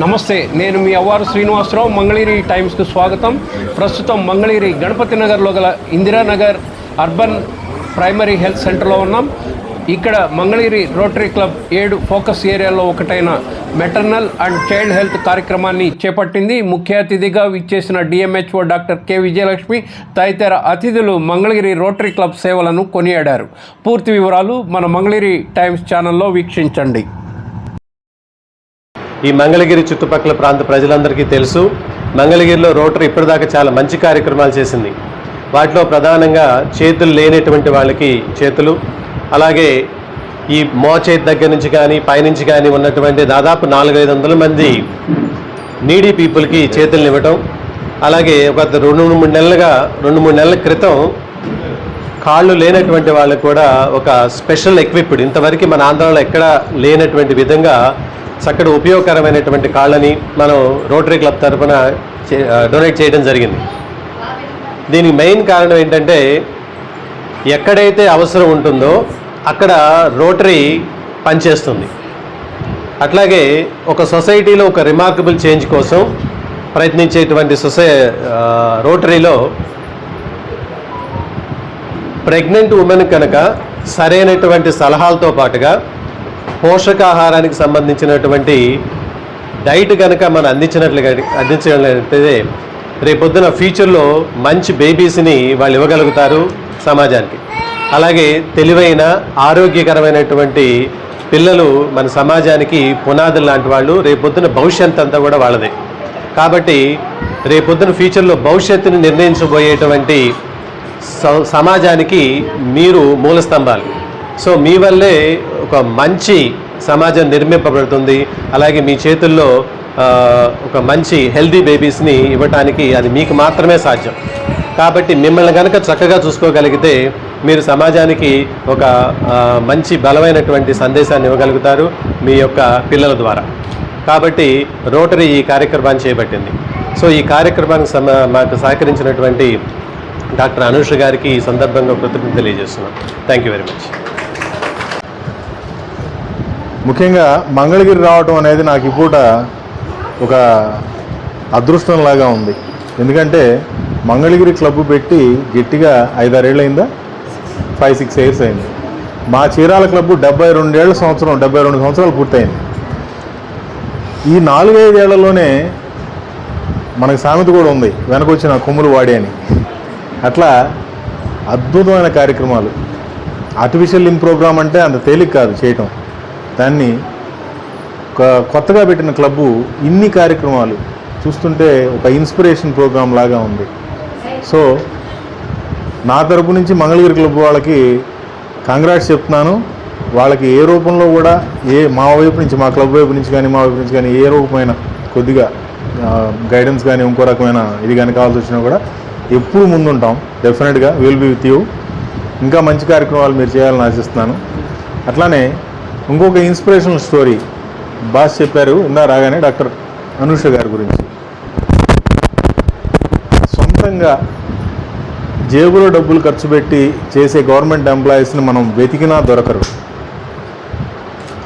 నమస్తే నేను మీ అవ్వారు శ్రీనివాసరావు మంగళగిరి టైమ్స్కు స్వాగతం. ప్రస్తుతం మంగళగిరి గణపతి నగర్లో గల ఇందిరానగర్ అర్బన్ ప్రైమరీ హెల్త్ సెంటర్లో ఉన్నాం. ఇక్కడ మంగళగిరి రోటరీ క్లబ్ ఏడు ఫోకస్ ఏరియాలో ఒకటైన మెటర్నల్ అండ్ చైల్డ్ హెల్త్ కార్యక్రమాన్ని చేపట్టింది. ముఖ్య అతిథిగా విచ్చేసిన డిఎంహెచ్ఓ డాక్టర్ కె విజయలక్ష్మి తదితర అతిథులు మంగళగిరి రోటరీ క్లబ్ సేవలను కొనియాడారు. పూర్తి వివరాలు మన మంగళగిరి టైమ్స్ ఛానల్లో వీక్షించండి. ఈ మంగళగిరి చుట్టుపక్కల ప్రాంత ప్రజలందరికీ తెలుసు మంగళగిరిలో రోటరీ ఇప్పటిదాకా చాలా మంచి కార్యక్రమాలు చేసింది. వాటిలో ప్రధానంగా చేతులు లేనటువంటి వాళ్ళకి చేతులు అలాగే ఈ మోచేతి దగ్గర నుంచి కానీ పైనుంచి కానీ ఉన్నటువంటి దాదాపు నాలుగైదు వందల మంది నీడీ పీపుల్కి చేతులను ఇవ్వటం అలాగే ఒక రెండు మూడు నెలలుగా రెండు మూడు నెలల క్రితం కాళ్ళు లేనటువంటి వాళ్ళకు కూడా ఒక స్పెషల్ ఎక్విప్డ్ ఇంతవరకు మన ఆంధ్రాలో ఎక్కడ లేనటువంటి విధంగా చక్కటి ఉపయోగకరమైనటువంటి కాళ్ళని మనం రోటరీ క్లబ్ తరఫున డొనేట్ చేయడం జరిగింది. దీనికి మెయిన్ కారణం ఏంటంటే ఎక్కడైతే అవసరం ఉంటుందో అక్కడ రోటరీ పనిచేస్తుంది. అట్లాగే ఒక సొసైటీలో ఒక రిమార్కబుల్ చేంజ్ కోసం ప్రయత్నించేటువంటి సొసై రోటరీలో ప్రెగ్నెంట్ ఉమెన్ కనుక సరైనటువంటి సలహాలతో పాటుగా పోషకాహారానికి సంబంధించినటువంటి డైట్ కనుక మనం అందించినట్లుగా అందించినట్లయితే రేపొద్దున ఫ్యూచర్లో మంచి బేబీస్ని వాళ్ళు ఇవ్వగలుగుతారు సమాజానికి. అలాగే తెలివైన ఆరోగ్యకరమైనటువంటి పిల్లలు మన సమాజానికి పునాదులు లాంటి వాళ్ళు రేపొద్దున భవిష్యత్ అంతా కూడా వాళ్ళదే. కాబట్టి రేపొద్దున ఫ్యూచర్లో భవిష్యత్తుని నిర్ణయించబోయేటువంటి సమాజానికి మీరు మూల స్తంభాలు సో మీ వల్లే ఒక మంచి సమాజం నిర్మింపబడుతుంది. అలాగే మీ చేతుల్లో ఒక మంచి హెల్దీ బేబీస్ని ఇవ్వటానికి అది మీకు మాత్రమే సాధ్యం. కాబట్టి మిమ్మల్ని కనుక చక్కగా చూసుకోగలిగితే మీరు సమాజానికి ఒక మంచి బలమైనటువంటి సందేశాన్ని ఇవ్వగలుగుతారు మీ యొక్క పిల్లల ద్వారా. కాబట్టి రోటరీ ఈ కార్యక్రమాన్ని చేపట్టింది. సో ఈ కార్యక్రమానికి సమ మాకు సహకరించినటువంటి డాక్టర్ అనూష్ గారికి ఈ సందర్భంగా కృతజ్ఞత తెలియజేస్తున్నాం. Thank you very much. ముఖ్యంగా మంగళగిరి రావటం అనేది నాకు ఈ పూట ఒక అదృష్టంలాగా ఉంది. ఎందుకంటే మంగళగిరి క్లబ్ పెట్టి గట్టిగా ఐదారేళ్ళు అయిందా ఫైవ్ సిక్స్ ఇయర్స్ అయింది. మా చీరాల క్లబ్ డెబ్బై రెండేళ్ళ సంవత్సరం డెబ్బై రెండు సంవత్సరాలు పూర్తయింది. ఈ నాలుగైదేళ్ళలోనే మనకు సామెత కూడా ఉంది వెనకొచ్చిన కొమ్ములు వాడి అని. అట్లా అద్భుతమైన కార్యక్రమాలు. ఆర్టిఫిషియల్ లింక్ ప్రోగ్రామ్ అంటే అంత తేలిక కాదు చేయటం. దాన్ని ఒక కొత్తగా పెట్టిన క్లబ్బు ఇన్ని కార్యక్రమాలు చూస్తుంటే ఒక ఇన్స్పిరేషన్ ప్రోగ్రామ్ లాగా ఉంది. సో నా తరపు నుంచి మంగళగిరి క్లబ్ వాళ్ళకి కంగ్రాట్స్ చెప్తున్నాను. వాళ్ళకి ఏ రూపంలో కూడా ఏ మా వైపు నుంచి మా క్లబ్ వైపు నుంచి కానీ మా వైపు నుంచి కానీ ఏ రూపమైన కొద్దిగా గైడెన్స్ కానీ ఇంకో రకమైన ఇది కానీ కావాల్సి వచ్చినా కూడా ఎప్పుడు ముందుంటాం. డెఫినెట్గా విల్ బీ విత్ యూ ఇంకా మంచి కార్యక్రమాలు మీరు చేయాలని ఆశిస్తున్నాను. అట్లానే ఇంకొక ఇన్స్పిరేషనల్ స్టోరీ బాస్ చెప్పారు ఇందా రాగానే? డాక్టర్ అనూష గారి గురించి. సొంతంగా జేబులో డబ్బులు ఖర్చు పెట్టి చేసే గవర్నమెంట్ ఎంప్లాయీస్ని మనం వెతికినా దొరకరు.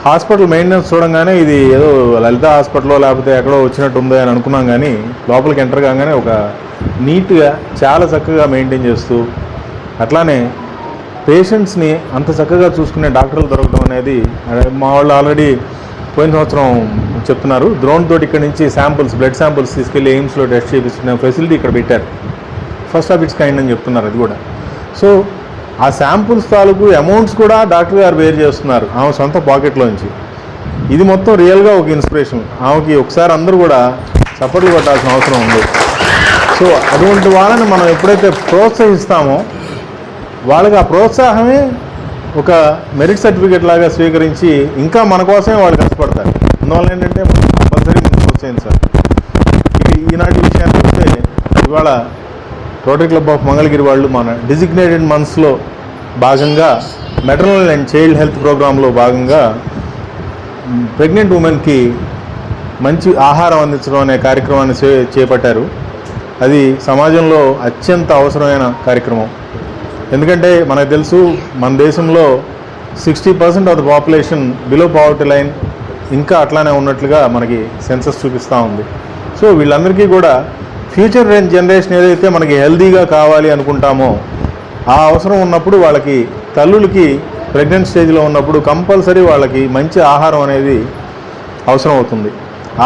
హాస్పిటల్ మెయింటెనెన్స్ చూడంగానే ఇది ఏదో లలిత హాస్పిటల్లో లేకపోతే ఎక్కడో వచ్చినట్టు ఉందో అని అనుకున్నాం కానీ లోపలికి ఎంటర్ కాగానే ఒక నీట్గా చాలా చక్కగా మెయింటైన్ చేస్తూ అట్లానే పేషెంట్స్ని అంత చక్కగా చూసుకునే డాక్టర్లు దొరకడం అనేది మా వాళ్ళు ఆల్రెడీ పోయిన సంవత్సరం చెప్తున్నారు. డ్రోన్ తోటి ఇక్కడ నుంచి శాంపుల్స్ బ్లడ్ శాంపుల్స్ తీసుకెళ్ళి ఎయిమ్స్లో టెస్ట్ చేయించిన ఫెసిలిటీ ఇక్కడ పెట్టారు. ఫస్ట్ ఆఫ్ ఇట్స్ కైండ్ అని చెప్తున్నారు అది కూడా. సో ఆ శాంపుల్స్ తాలూకు అమౌంట్స్ కూడా డాక్టర్ గారు వేరు చేస్తున్నారు ఆమె సొంత పాకెట్లోంచి. ఇది మొత్తం రియల్గా ఒక ఇన్స్పిరేషన్. ఆమెకి ఒకసారి అందరూ కూడా చప్పట్లు కొట్టాల్సిన అవసరం ఉంది. సో అటువంటి వాళ్ళని మనం ఎప్పుడైతే ప్రోత్సహిస్తామో వాళ్ళకి ఆ ప్రోత్సాహమే ఒక మెరిట్ సర్టిఫికేట్ లాగా స్వీకరించి ఇంకా మన కోసమే వాళ్ళు కష్టపడతారు. అందువల్ల ఏంటంటే మనం కంపల్సరీ మనం ప్రోత్సహించాలి ఈనాటి విషయానికి వస్తే ఇవాళ రోటరీ క్లబ్ ఆఫ్ మంగళగిరి వాళ్ళు మన డిజిగ్నేటెడ్ మంత్స్లో భాగంగా మెటర్నల్ అండ్ చైల్డ్ హెల్త్ ప్రోగ్రాంలో భాగంగా ప్రెగ్నెంట్ ఉమెన్కి మంచి ఆహారం అందించడం అనే కార్యక్రమాన్ని చేపట్టారు. అది సమాజంలో అత్యంత అవసరమైన కార్యక్రమం. ఎందుకంటే మనకు తెలుసు మన దేశంలో sixty percent of the population below poverty line ఇంకా అట్లానే ఉన్నట్లుగా మనకి సెన్సస్ చూపిస్తూ ఉంది. సో వీళ్ళందరికీ కూడా ఫ్యూచర్ జనరేషన్ ఏదైతే మనకి హెల్దీగా కావాలి అనుకుంటామో ఆ అవసరం ఉన్నప్పుడు వాళ్ళకి తల్లులకి ప్రెగ్నెంట్ స్టేజ్లో ఉన్నప్పుడు కంపల్సరీ వాళ్ళకి మంచి ఆహారం అనేది అవసరం అవుతుంది.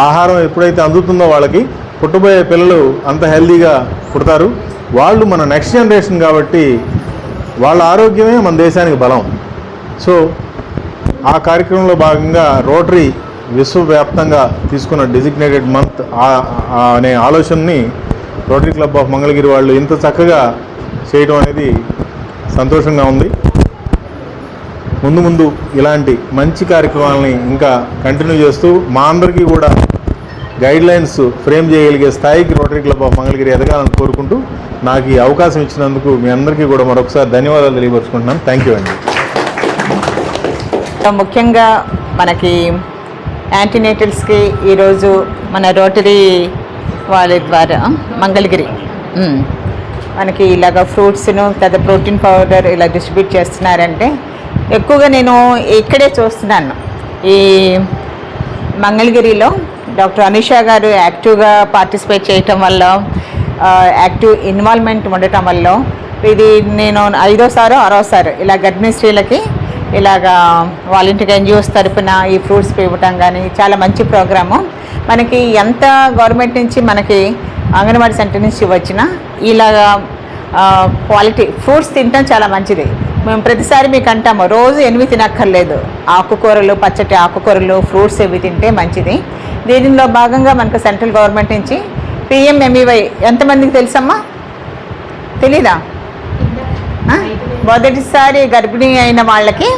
ఆహారం ఎప్పుడైతే అందుతుందో వాళ్ళకి పుట్టబోయే పిల్లలు అంత హెల్దీగా పుడతారు. వాళ్ళు మన నెక్స్ట్ జనరేషన్ కాబట్టి వాళ్ళ ఆరోగ్యమే మన దేశానికి బలం. సో ఆ కార్యక్రమంలో భాగంగా రోటరీ విశ్వవ్యాప్తంగా తీసుకున్న డిజిగ్నేటెడ్ మంత్ అనే ఆలోచనని రోటరీ క్లబ్ ఆఫ్ మంగళగిరి వాళ్ళు ఇంత చక్కగా చేయడం అనేది సంతోషంగా ఉంది. ముందు ముందు ఇలాంటి మంచి కార్యక్రమాలని ఇంకా కంటిన్యూ చేస్తూ మా అందరికీ కూడా గైడ్లైన్స్ ఫ్రేమ్ చేయగలిగే స్థాయికి రోటరీ క్లబ్ ఆఫ్ మంగళగిరి ఎదగాలని కోరుకుంటూ నాకు ఈ అవకాశం ఇచ్చినందుకు మీ అందరికీ కూడా మరొకసారి ధన్యవాదాలు తెలియపరుచుకుంటున్నాను. థ్యాంక్ యూ అండి. ముఖ్యంగా మనకి యాంటీనేటల్స్కి ఈరోజు మన రోటరీ వాళ్ళ ద్వారా మంగళగిరి మనకి ఇలాగ ఫ్రూట్స్ను లేదా ప్రోటీన్ పౌడర్ ఇలా డిస్ట్రిబ్యూట్ చేస్తున్నారంటే ఎక్కువగా నేను ఇక్కడే చూస్తున్నాను. ఈ మంగళగిరిలో డాక్టర్ అనిషా గారు యాక్టివ్గా పార్టిసిపేట్ చేయటం వల్ల యాక్టివ్ ఇన్వాల్వ్మెంట్ ఉండటం వల్ల ఇది నేను ఐదోసారో ఆరోసారి ఇలా గర్భిణీ స్త్రీలకి ఇలాగా ఇంటికి ఎన్జిఓస్ తరపున ఈ ఫ్రూట్స్ ఇవ్వటం కానీ చాలా మంచి ప్రోగ్రాము మనకి ఎంత గవర్నమెంట్ నుంచి మనకి అంగన్వాడీ సెంటర్ నుంచి వచ్చినా ఇలాగా క్వాలిటీ ఫ్రూట్స్ తినటం చాలా మంచిది. మేము ప్రతిసారి మీకు అంటాము రోజు ఎనిమిది తినక్కర్లేదు. ఆకుకూరలు పచ్చటి ఆకుకూరలు ఫ్రూట్స్ ఇవి తింటే మంచిది. దీనిలో భాగంగా మనకు సెంట్రల్ గవర్నమెంట్ నుంచి పిఎంఎంఈవై ఎంతమందికి తెలుసమ్మా? తెలీదా? మొదటిసారి గర్భిణీ అయిన వాళ్ళకి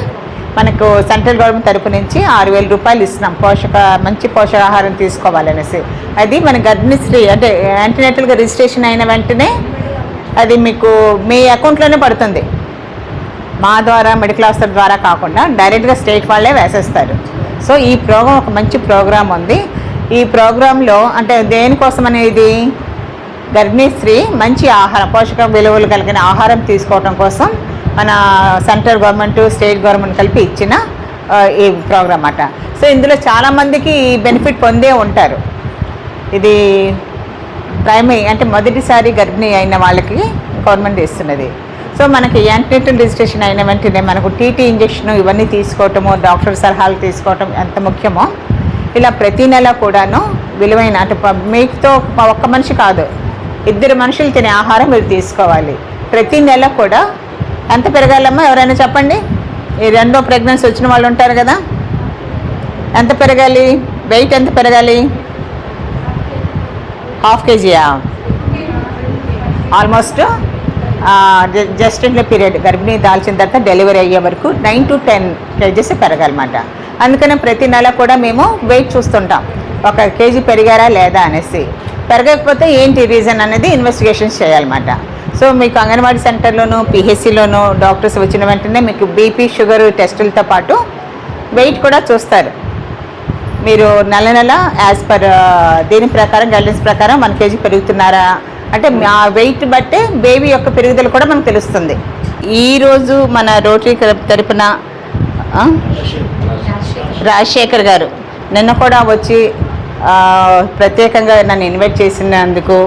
మనకు సెంట్రల్ గవర్నమెంట్ తరపు నుంచి ఆరు వేల రూపాయలు ఇస్తున్నాం. పోషక మంచి పోషకాహారం తీసుకోవాలనేసి. అది మన గర్భిణీ స్త్రీ అంటే యాంటీనేటల్గా రిజిస్ట్రేషన్ అయిన వెంటనే అది మీకు మీ అకౌంట్లోనే పడుతుంది. మా ద్వారా మెడికల్ ఆఫీసర్ ద్వారా కాకుండా డైరెక్ట్గా స్టేట్ వాళ్ళే వేసేస్తారు. సో ఈ ప్రోగ్రామ్ ఒక మంచి ప్రోగ్రామ్ ఉంది. ఈ ప్రోగ్రాంలో అంటే దేనికోసం అనేది గర్భిణీ స్త్రీ మంచి ఆహారం పోషక విలువలు కలిగిన ఆహారం తీసుకోవడం కోసం మన సెంట్రల్ గవర్నమెంట్ స్టేట్ గవర్నమెంట్ కలిపి ఇచ్చిన ఈ ప్రోగ్రామ్ అట. సో ఇందులో చాలామందికి ఈ బెనిఫిట్ పొందే ఉంటారు. ఇది ప్రైమరీ అంటే మొదటిసారి గర్భిణీ అయిన వాళ్ళకి గవర్నమెంట్ ఇస్తున్నది. సో మనకి యాంటీనేటల్ రిజిస్ట్రేషన్ అయిన వెంటనే మనకు టీటీ ఇంజెక్షన్ ఇవన్నీ తీసుకోవటము డాక్టర్ సలహాలు తీసుకోవటం ఎంత ముఖ్యమో ఇలా ప్రతి నెల కూడాను విలువైన అంటే మీతో ఒక్క మనిషి కాదు ఇద్దరు మనుషులు తినే ఆహారం మీరు తీసుకోవాలి. ప్రతి నెల కూడా ఎంత పెరగాలమ్మా? ఎవరైనా చెప్పండి. ఈ రెండో ప్రెగ్నెన్సీ వచ్చిన వాళ్ళు ఉంటారు కదా. ఎంత పెరగాలి? వెయిట్ ఎంత పెరగాలి? హాఫ్ కేజీయా? ఆల్మోస్ట్ జస్ట్ ఇంట్లో పీరియడ్ గర్భిణీ దాల్చిన తర్వాత డెలివరీ అయ్యే వరకు నైన్ టు టెన్ కేజెస్ పెరగాలన్నమాట. అందుకనే ప్రతి నెల కూడా మేము వెయిట్ చూస్తుంటాం. ఒక కేజీ పెరిగారా లేదా అనేసి. పెరగకపోతే ఏంటి రీజన్ అనేది ఇన్వెస్టిగేషన్స్ చేయాలన్నమాట. సో మీకు అంగన్వాడీ సెంటర్లోను పిహెచ్సిలోనూ డాక్టర్స్ వచ్చిన వెంటనే మీకు బీపీ షుగర్ టెస్టులతో పాటు వెయిట్ కూడా చూస్తారు. మీరు నెల నెల యాజ్ పర్ దీని ప్రకారం గైడ్లైన్స్ ప్రకారం వన్ కేజీ పెరుగుతున్నారా? అంటే ఆ వెయిట్ బట్టే బేబీ యొక్క పెరుగుదల కూడా మనకు తెలుస్తుంది. ఈరోజు మన రోటరీ తరపున రాజశేఖర్ గారు. నిన్న కూడా వచ్చి ప్రత్యేకంగా నన్ను ఇన్వైట్ చేసినందుకు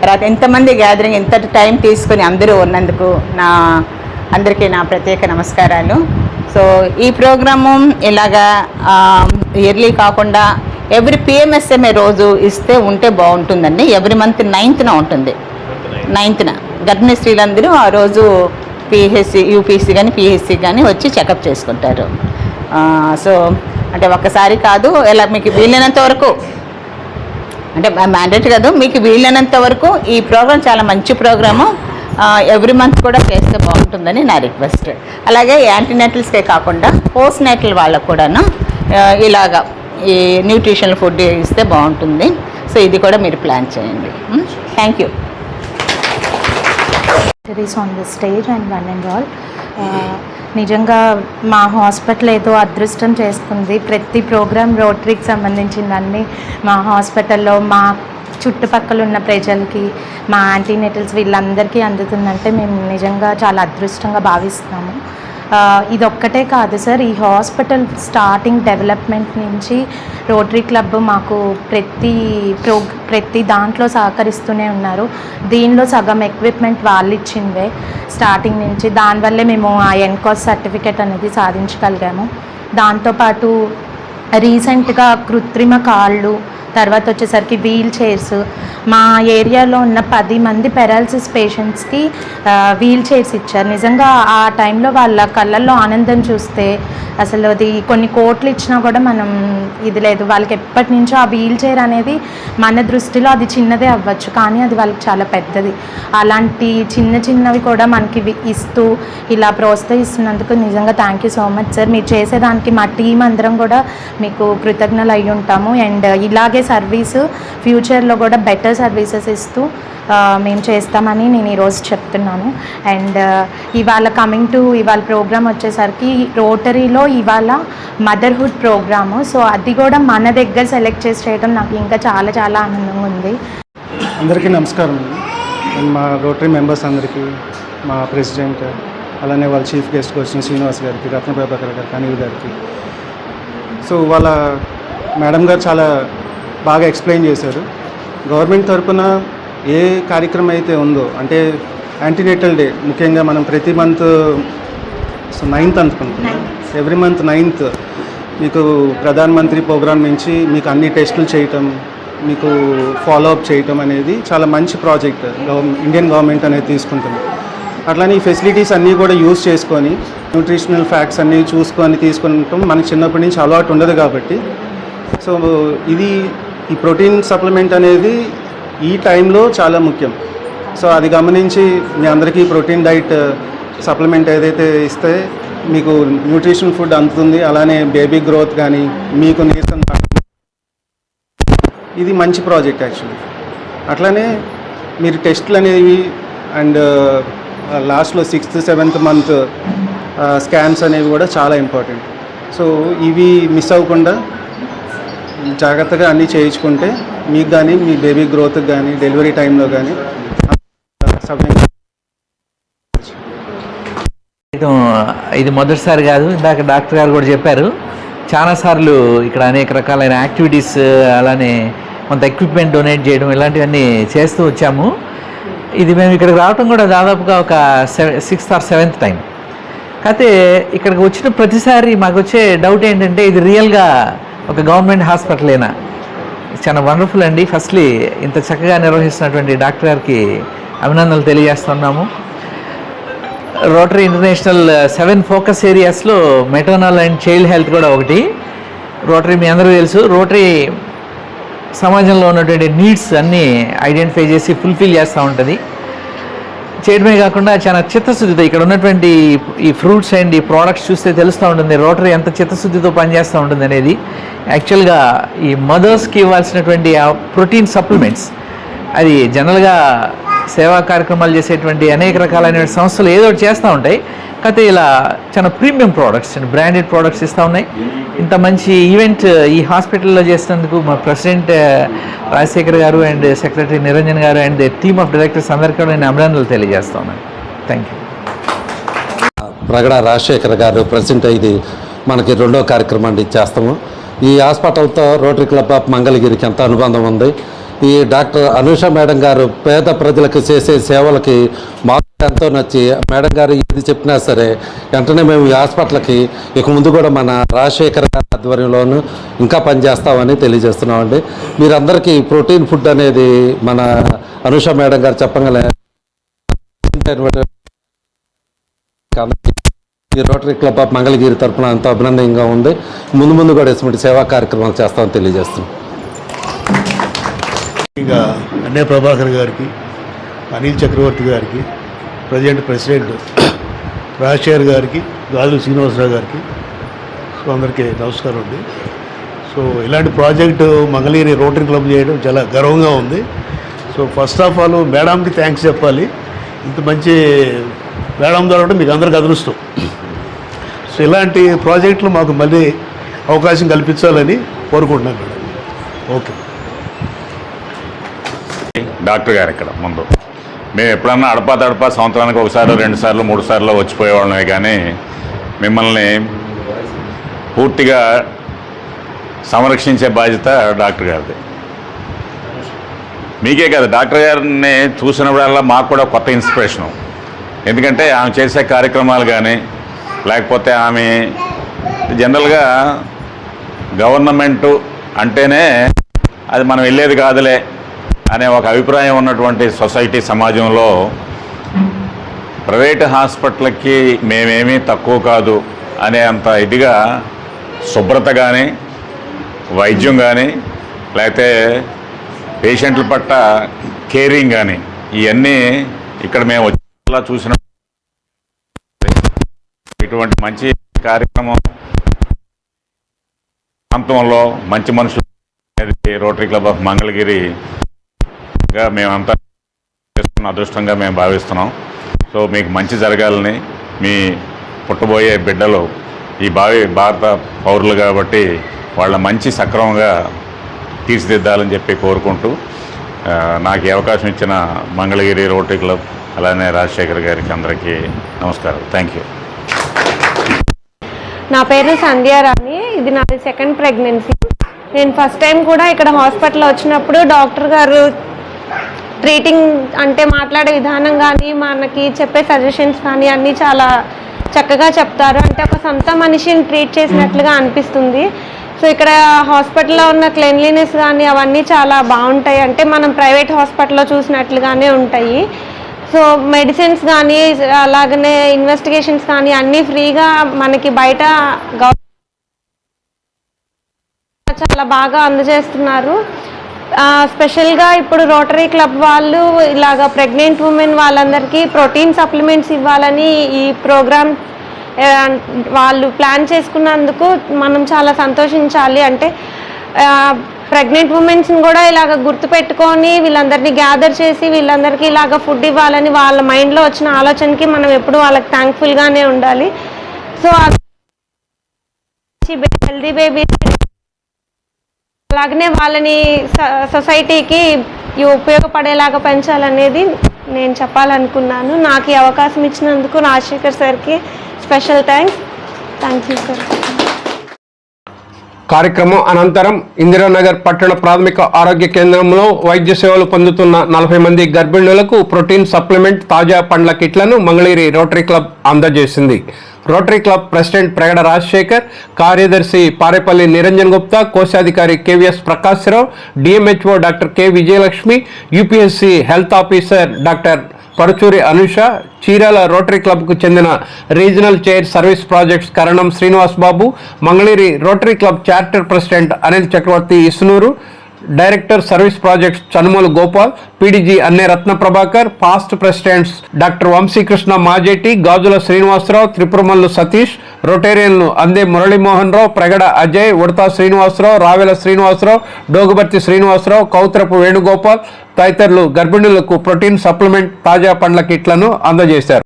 తర్వాత ఎంతమంది గ్యాదరింగ్ ఎంత టైం తీసుకొని అందరూ ఉన్నందుకు నా అందరికీ నా ప్రత్యేక నమస్కారాలు. సో ఈ ప్రోగ్రాము ఇలాగా ఇయర్లీ కాకుండా ఎవ్రీ పిఎంఎస్ఎంఏ రోజు ఇస్తే ఉంటే బాగుంటుందండి. ఎవ్రీ మంత్ నైన్త్న ఉంటుంది. నైన్త్న గర్భిణీ స్త్రీలందరూ ఆ రోజు పిహెచ్సి యూపీఎస్సీ కానీ పిహెచ్సి కానీ వచ్చి చెకప్ చేసుకుంటారు. సో అంటే ఒక్కసారి కాదు ఇలా మీకు వీలైనంత వరకు. అంటే మ్యాండేట్ కాదు మీకు వీలైనంత వరకు ఈ ప్రోగ్రామ్ చాలా మంచి ప్రోగ్రాము. ఎవ్రీ మంత్ కూడా చేస్తే బాగుంటుందని నా రిక్వెస్ట్ అలాగే యాంటీనేటల్స్కే కాకుండా పోస్ట్ నేటల్ వాళ్ళకు కూడాను ఇలాగా ఈ న్యూట్రిషనల్ ఫుడ్ ఇస్తే బాగుంటుంది. సో ఇది కూడా మీరు ప్లాన్ చేయండి. Thank you on the stage and one and all నిజంగా మా హాస్పిటల్ ఏదో అదృష్టం చేస్తుంది. ప్రతి ప్రోగ్రామ్ రోటరీకి సంబంధించిందన్నీ మా హాస్పిటల్లో మా చుట్టుపక్కల ఉన్న ప్రజలకి మా యాంటీనేటల్స్ వీళ్ళందరికీ అందుతుందంటే మేము నిజంగా చాలా అదృష్టంగా భావిస్తున్నాము. ఇదొక్కటే కాదు సార్. ఈ హాస్పిటల్ స్టార్టింగ్ డెవలప్మెంట్ నుంచి రోటరీ క్లబ్ మాకు ప్రతి ప్రో ప్రతి దాంట్లో సహకరిస్తూనే ఉన్నారు. దీనిలో సగం ఎక్విప్మెంట్ వాళ్ళు ఇచ్చిందే స్టార్టింగ్ నుంచి. దానివల్లే మేము ఆ ఎన్కాస్ సర్టిఫికేట్ అనేది సాధించగలిగాము. దాంతోపాటు రీసెంట్గా కృత్రిమ కాళ్ళు తర్వాత వచ్చేసరికి వీల్ చైర్స్. మా ఏరియాలో ఉన్న పది మంది పెరాలసిస్ పేషెంట్స్కి వీల్ చైర్స్ ఇచ్చారు. నిజంగా ఆ టైంలో వాళ్ళ కళ్ళల్లో ఆనందం చూస్తే అసలు అది కొన్ని కోట్లు ఇచ్చినా కూడా మనం ఇది లేదు. వాళ్ళకి ఎప్పటి నుంచో ఆ వీల్ చైర్ అనేది మన దృష్టిలో అది చిన్నదే అవ్వచ్చు. కానీ అది వాళ్ళకి చాలా పెద్దది. అలాంటి చిన్న చిన్నవి కూడా మనకి ఇస్తూ ఇలా ప్రోత్సహిస్తున్నందుకు నిజంగా thank you so much sir మీరు చేసేదానికి మా టీం అందరం కూడా మీకు కృతజ్ఞలు అయి ఉంటాము అండ్ ఇలాగే సర్వీసు ఫ్యూచర్లో కూడా బెటర్ సర్వీసెస్ ఇస్తూ మేము చేస్తామని నేను ఈరోజు చెప్తున్నాను. అండ్ ఇవాళ కమింగ్ టు ఇవాళ ప్రోగ్రామ్ వచ్చేసరికి రోటరీలో ఇవాళ మదర్హుడ్ ప్రోగ్రాము. సో అది కూడా మన దగ్గర సెలెక్ట్ చేసి చేయడం నాకు ఇంకా చాలా చాలా ఆనందంగా ఉంది. అందరికీ నమస్కారం. మా రోటరీ మెంబర్స్ అందరికీ మా ప్రెసిడెంట్ అలానే వాళ్ళ చీఫ్ గెస్ట్కి వచ్చిన శ్రీనివాస్ గారికి రత్న ప్రభాకర్ గారికి అనిల్ గారికి. సో వాళ్ళ మేడం గారు చాలా బాగా ఎక్స్ప్లెయిన్ చేశారు. గవర్నమెంట్ తరపున ఏ కార్యక్రమం అయితే ఉందో అంటే యాంటీనేటల్ డే ముఖ్యంగా మనం ప్రతి మంత్ సో నైన్త్ అనుకుంటున్నాం. ఎవ్రీ మంత్ నైన్త్ మీకు ప్రధాన మంత్రి ప్రోగ్రామ్ నుంచి మీకు అన్ని టెస్టులు చేయటం మీకు ఫాలో అప్ చేయటం అనేది చాలా మంచి ప్రాజెక్ట్ ఇండియన్ గవర్నమెంట్ అనేది తీసుకుంటుంది. అట్లానే ఈ ఫెసిలిటీస్ అన్నీ కూడా యూజ్ చేసుకొని న్యూట్రిషనల్ ఫ్యాక్ట్స్ అన్నీ చూసుకొని తీసుకుంటాం. మనకి చిన్నప్పటి నుంచి అలవాటు ఉండదు కాబట్టి. సో ఇది ఈ ప్రోటీన్ సప్లిమెంట్ అనేది ఈ టైంలో చాలా ముఖ్యం. సో అది గమనించి మీ అందరికీ ప్రోటీన్ డైట్ సప్లిమెంట్ ఏదైతే ఇస్తే మీకు న్యూట్రిషన్ ఫుడ్ అందుతుంది. అలానే బేబీ గ్రోత్ కానీ మీకు నీరసం ఇది మంచి ప్రాజెక్ట్ యాక్చువల్లీ. అట్లానే మీరు టెస్ట్లు అనేవి అండ్ లాస్ట్లో సిక్స్త్ సెవెంత్ మంత్ స్కాన్స్ అనేవి కూడా చాలా ఇంపార్టెంట్. సో ఇవి మిస్ అవ్వకుండా జాగ్రత్తగా అన్నీ చేయించుకుంటే మీకు కానీ మీ బేబీ గ్రోత్కి కానీ డెలివరీ టైంలో కానీ ఇది మొదటిసారి కాదు ఇందాక డాక్టర్ గారు కూడా చెప్పారు. చాలాసార్లు ఇక్కడ అనేక రకాలైన యాక్టివిటీస్ అలానే కొంత ఎక్విప్మెంట్ డొనేట్ చేయడం ఇలాంటివన్నీ చేస్తూ వచ్చాము. ఇది మేము ఇక్కడికి రావడం కూడా దాదాపుగా ఒక seven sixth or seventh time కాకపోతే ఇక్కడికి వచ్చిన ప్రతిసారి మాకు వచ్చే డౌట్ ఏంటంటే ఇది రియల్గా ఒక గవర్నమెంట్ హాస్పిటలేనా చాలా వండర్ఫుల్ అండి. ఫస్ట్లీ ఇంత చక్కగా నిర్వహిస్తున్నటువంటి డాక్టర్ గారికి అభినందనలు తెలియజేస్తున్నాము. రోటరీ ఇంటర్నేషనల్ సెవెన్ ఫోకస్ ఏరియాస్లో మెటర్నల్ అండ్ చైల్డ్ హెల్త్ కూడా ఒకటి. రోటరీ మీ అందరూ తెలుసు. రోటరీ సమాజంలో ఉన్నటువంటి నీడ్స్ అన్నీ ఐడెంటిఫై చేసి ఫుల్ఫిల్ చేస్తూ ఉంటుంది. చేయడమే కాకుండా చాలా చిత్తశుద్ధితో ఇక్కడ ఉన్నటువంటి ఈ ఫ్రూట్స్ అండ్ ఈ ప్రోడక్ట్స్ చూస్తే తెలుస్తూ ఉంటుంది. రోటరీ ఎంత చిత్తశుద్ధితో పనిచేస్తూ ఉంటుంది అనేది. యాక్చువల్గా ఈ మదర్స్కి ఇవ్వాల్సినటువంటి ఆ ప్రోటీన్ సప్లిమెంట్స్ అది జనరల్గా సేవా కార్యక్రమాలు చేసేటువంటి అనేక రకాలైన సంస్థలు ఏదో ఒకటి చేస్తూ ఉంటాయి. కాకపోతే ఇలా చాలా premium products and branded products ఇస్తూ ఉన్నాయి. ఇంత మంచి ఈవెంట్ ఈ హాస్పిటల్లో చేసినందుకు మా ప్రెసిడెంట్ రాజశేఖర్ గారు అండ్ సెక్రటరీ నిరంజన్ గారు అండ్ టీమ్ ఆఫ్ డైరెక్టర్స్ అందరికీ నేను అభినందనలు తెలియజేస్తా ఉన్నాను. Thank you. ప్రగడ రాజశేఖర్ గారు ప్రెసిడెంట్ ఇది మనకి రెండో కార్యక్రమం అండి చేస్తాము. ఈ హాస్పిటల్తో రోటరీ క్లబ్ ఆఫ్ మంగళగిరికి ఎంత అనుబంధం ఉంది? ఈ డాక్టర్ అనూష మేడం గారు పేద ప్రజలకు చేసే సేవలకి మాకు ఎంతో నచ్చి మేడం గారు ఏది చెప్పినా సరే వెంటనే మేము ఈ హాస్పిటల్కి ఇక ముందు కూడా మన రాజశేఖర్ గారి ఆధ్వర్యంలోనూ ఇంకా పనిచేస్తామని తెలియజేస్తున్నామండి. మీరందరికీ ప్రోటీన్ ఫుడ్ అనేది మన అనూష మేడం గారు చెప్పగలే ఈ రోటరీ క్లబ్ ఆఫ్ మంగళగిరి తరఫున ఎంతో అభినందనంగా ఉంది. ముందు ముందు కూడా ఇటువంటి సేవా కార్యక్రమాలు చేస్తామని తెలియజేస్తున్నాం. ఇంకా అన్నయ్య ప్రభాకర్ గారికి అనిల్ చక్రవర్తి గారికి ప్రజెంట్ ప్రెసిడెంట్ రాజశేఖర్ గారికి గాజుల శ్రీనివాసరావు గారికి సో అందరికీ నమస్కారం అండి. సో ఇలాంటి ప్రాజెక్టు మంగళగిరి రోటరీ క్లబ్ చేయడం చాలా గర్వంగా ఉంది. సో ఫస్ట్ ఆఫ్ ఆల్ మేడంకి థ్యాంక్స్ చెప్పాలి. ఇంత మంచి మేడం ద్వారా మీకు అందరికి అదృష్టం. సో ఇలాంటి ప్రాజెక్టులు మాకు మళ్ళీ అవకాశం కల్పించాలని కోరుకుంటున్నాను మేడం. ఓకే. డాక్టర్ గారు ఇక్కడ ముందు. మేము ఎప్పుడన్నా అడపా తడపా సంవత్సరానికి ఒకసారి రెండు సార్లు మూడు సార్లు వచ్చిపోయేవాళ్ళమే కానీ మిమ్మల్ని పూర్తిగా సంరక్షించే బాధ్యత డాక్టర్ గారిది. మీకే కాదు డాక్టర్ గారిని చూసినప్పుడల్లా మాకు కూడా కొత్త ఇన్స్పిరేషను. ఎందుకంటే ఆమె చేసే కార్యక్రమాలు కానీ లేకపోతే ఆమె జనరల్గా గవర్నమెంటు అంటేనే అది మనం వెళ్ళేది కాదులే అనే ఒక అభిప్రాయం ఉన్నటువంటి సొసైటీ సమాజంలో ప్రైవేట్ హాస్పిటల్కి మేమేమీ తక్కువ కాదు అనే అంత ఇదిగా శుభ్రత కానీ వైద్యం కానీ లేకపోతే పేషెంట్ల పట్ల కేరింగ్ కానీ ఇవన్నీ ఇక్కడ మేము వచ్చేలా చూసిన ఇటువంటి మంచి కార్యక్రమం ప్రాంతంలో మంచి మనుషులు అనేది రోటరీ క్లబ్ ఆఫ్ మంగళగిరిగా మేమంతా చేసుకున్న అదృష్టంగా మేము భావిస్తున్నాం. సో మీకు మంచి జరగాలని మీ పుట్టబోయే బిడ్డలు ఈ భావి భారత పౌరులు కాబట్టి వాళ్ళ మంచి సక్రమంగా తీర్చిదిద్దాలని చెప్పి కోరుకుంటూ నాకు అవకాశం ఇచ్చిన మంగళగిరి రోటరీ క్లబ్ అలానే రాజశేఖర్ గారికి అందరికీ నమస్కారం. Thank you. నా పేరు సంధ్యారాణి ఇది నాది సెకండ్ ప్రెగ్నెన్సీ. నేను ఫస్ట్ టైం కూడా ఇక్కడ హాస్పిటల్ వచ్చినప్పుడు డాక్టర్ గారు ట్రీటింగ్ అంటే మాట్లాడే విధానం కానీ మనకి చెప్పే సజెషన్స్ కానీ అన్నీ చాలా చక్కగా చెప్తారు. అంటే ఒక సొంత మనిషిని ట్రీట్ చేసినట్లుగా అనిపిస్తుంది. సో ఇక్కడ హాస్పిటల్లో ఉన్న క్లెన్లీనెస్ కానీ అవన్నీ చాలా బాగుంటాయి. అంటే మనం ప్రైవేట్ హాస్పిటల్లో చూసినట్లుగానే ఉంటాయి. సో మెడిసిన్స్ కానీ అలాగనే ఇన్వెస్టిగేషన్స్ కానీ అన్నీ ఫ్రీగా మనకి బయట గవర్నమెంట్ చాలా బాగా అందజేస్తున్నారు. స్పెషల్గా ఇప్పుడు రోటరీ క్లబ్ వాళ్ళు ఇలాగ ప్రెగ్నెంట్ ఉమెన్ వాళ్ళందరికీ ప్రోటీన్ సప్లిమెంట్స్ ఇవ్వాలని ఈ ప్రోగ్రామ్ వాళ్ళు ప్లాన్ చేసుకున్నందుకు మనం చాలా సంతోషించాలి. అంటే ప్రెగ్నెంట్ ఉమెన్స్ని కూడా ఇలాగ గుర్తుపెట్టుకొని వీళ్ళందరినీ గ్యాదర్ చేసి వీళ్ళందరికీ ఇలాగ ఫుడ్ ఇవ్వాలని వాళ్ళ మైండ్లో వచ్చిన ఆలోచనకి మనం ఎప్పుడు వాళ్ళకి థ్యాంక్ఫుల్గానే ఉండాలి. సో హెల్దీ బేబీ అలాగనే వాళ్ళని సొసైటీకి ఉపయోగపడేలాగా పెంచాలనేది నేను చెప్పాలనుకున్నాను. నాకు ఈ అవకాశం ఇచ్చినందుకు రాజశేఖర్ సార్కి special thanks. Thank you sir. కార్యక్రమం అనంతరం ఇందిరానగర్ పట్టణ ప్రాథమిక ఆరోగ్య కేంద్రంలో వైద్య సేవలు పొందుతున్న నలభై మంది గర్భిణులకు ప్రోటీన్ సప్లిమెంట్ తాజా పండ్ల కిట్లను Mangalagiri rotary club అందజేసింది. Rotary Club president Pragada Rajasekhar కార్యదర్శి పారేపల్లి నిరంజన్ గుప్తా కోశాధికారి KVS Prakashrao DMHO doctor K Vijayalakshmi UPHC health officer doctor Paruchuri Anusha Chirala Rotary క్లబ్కు చెందిన regional chair service projects Karanam Srinivas Babu Mangalagiri Rotary Club charter president Anil Chakravarthi Isunuru director service projects Chanumulu Gopal PDG Anne Ratna Prabhakar past presidents doctor Vamsikrishna Majeti Gajula Srinivasarao Tripuramallu Satish రొటేరియన్లు Ande Muralimohan రావు ప్రగడ అజయ్ ఉడతా శ్రీనివాసరావు రావెల శ్రీనివాసరావు డోగుబర్తి శ్రీనివాసరావు కౌత్రపు వేణుగోపాల్ తదితరులు గర్భిణులకు protein supplement తాజా పండ్ల కిట్లను అందజేశారు.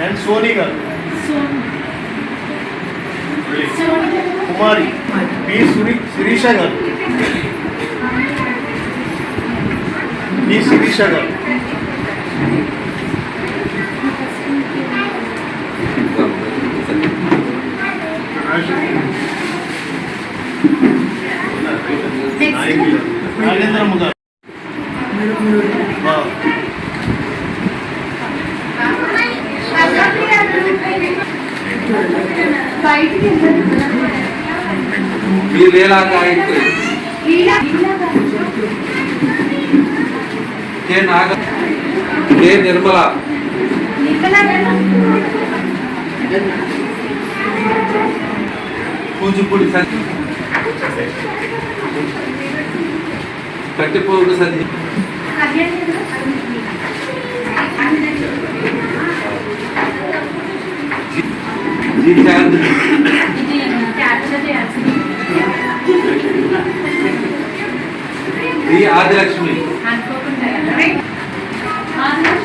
And Soni గారు Kumari P Suri Sirisha గారు P Sirisha గారు నాగేంద్రమ్మ గారు. కే నాగ కే నిర్మల కూచిపూడి సంధి కట్టిపోవుడు సది జీచార్జ్ ఆదిలక్ష్మి. ఆదిలక్ష్మి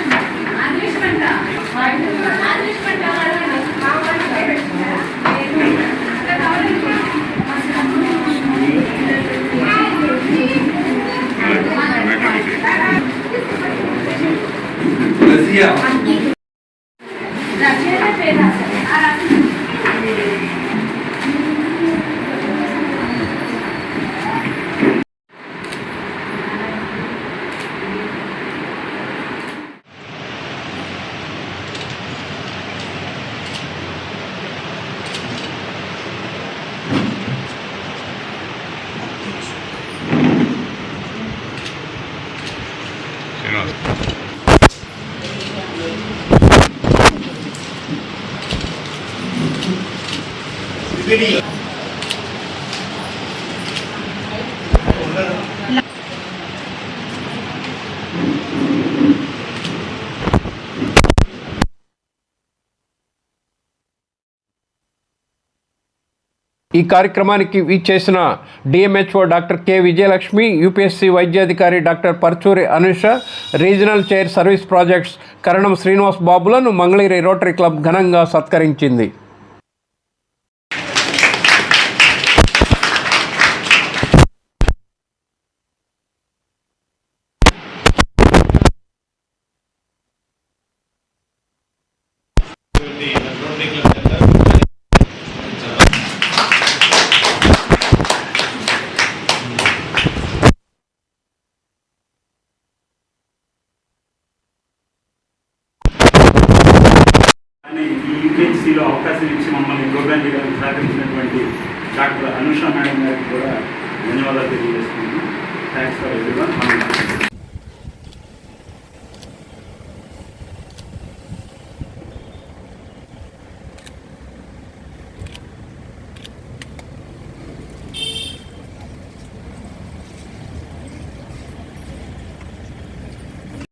ఈ కార్యక్రమానికి విచ్చేసిన DMHO doctor K Vijayalakshmi UPSC వైద్యాధికారి doctor Parchuri Anusha regional chair service projects Karanam Srinivas బాబులను Mangalagiri rotary club ఘనంగా సత్కరించింది.